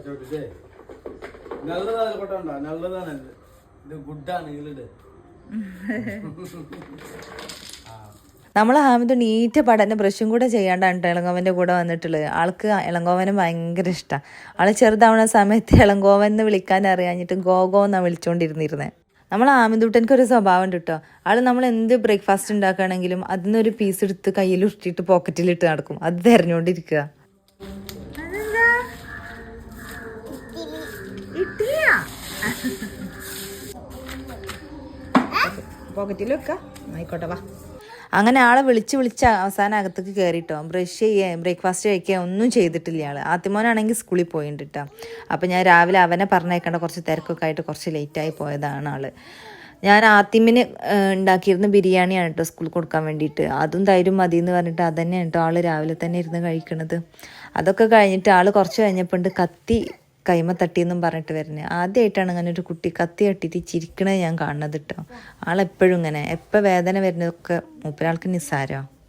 കച്ചവടത്തില്ലേ നല്ലതാണ് കൊട്ടണ്ട നല്ലതാണ്. ഇത് ഗുഡാണ് ഇതിലിട്ട് നമ്മൾ ഹാമിദ് നീറ്റ പടന്നെ ബ്രഷും കൂടെ ചെയ്യാണ്ടാണ് ഇളങ്കോവന്റെ കൂടെ വന്നിട്ടുള്ളത്. ആൾക്ക് ഇളങ്കോവനെ ഭയങ്കര ഇഷ്ടമാണ് ആൾ ചെറുതാവണ സമയത്ത് ഇളങ്കോവൻ എന്ന് വിളിക്കാൻ അറിയാഞ്ഞിട്ട് ഗോഗോ എന്നാണ് വിളിച്ചോണ്ടിരുന്നിരുന്നെ. നമ്മൾ ആമിദൂട്ടൻക്ക് ഒരു സ്വഭാവം ഉണ്ട് കേട്ടോ. ആൾ നമ്മൾ എന്ത് ബ്രേക്ക്ഫാസ്റ്റ് ഉണ്ടാക്കുകയാണെങ്കിലും അതിൽ നിന്ന് ഒരു പീസ് എടുത്ത് കയ്യിൽ ഉരുട്ടിയിട്ട് പോക്കറ്റിലിട്ട് നടക്കും. അത് തെരഞ്ഞുകൊണ്ടിരിക്കുക പോക്കറ്റിൽ വെക്ക ആയിക്കോട്ടെ വാ. അങ്ങനെ ആളെ വിളിച്ച് വിളിച്ച് അവസാനം അകത്തേക്ക് കയറിട്ടോ ബ്രഷ് ചെയ്യുക ബ്രേക്ക്ഫാസ്റ്റ് കഴിക്കുക ഒന്നും ചെയ്തിട്ടില്ല ആൾ. ആദ്യമോനാണെങ്കിൽ സ്കൂളിൽ പോയിട്ടുണ്ട് കേട്ടോ അപ്പം ഞാൻ രാവിലെ അവനെ പറഞ്ഞേക്കേണ്ട കുറച്ച് തിരക്കൊക്കെ ആയിട്ട് കുറച്ച് ലേറ്റായി പോയതാണ് ആൾ. ഞാൻ ആത്തിമിന് ഉണ്ടാക്കിയിരുന്ന ബിരിയാണിയാണ് കേട്ടോ സ്കൂളിൽ കൊടുക്കാൻ വേണ്ടിയിട്ട്. അതും തൈരും മതി എന്ന് പറഞ്ഞിട്ട് അതന്നെയാണ് കേട്ടോ ആൾ രാവിലെ തന്നെ ഇരുന്ന് കഴിക്കണത്. അതൊക്കെ കഴിഞ്ഞിട്ട് ആൾ കുറച്ച് കഴിഞ്ഞപ്പോണ്ട് കത്തി കൈമ തട്ടിയെന്നും പറഞ്ഞിട്ട് വരുന്നത് ആദ്യമായിട്ടാണ് അങ്ങനെ ഒരു കുട്ടി കത്തി തട്ടിയിട്ട് ചിരിക്കണേ ഞാൻ കാണുന്നത് കേട്ടോ. ആളെപ്പോഴും ഇങ്ങനെ. എപ്പോൾ വേദന വരുന്നതൊക്കെ മൂപ്പരാൾക്ക് നിസ്സാരമാണ്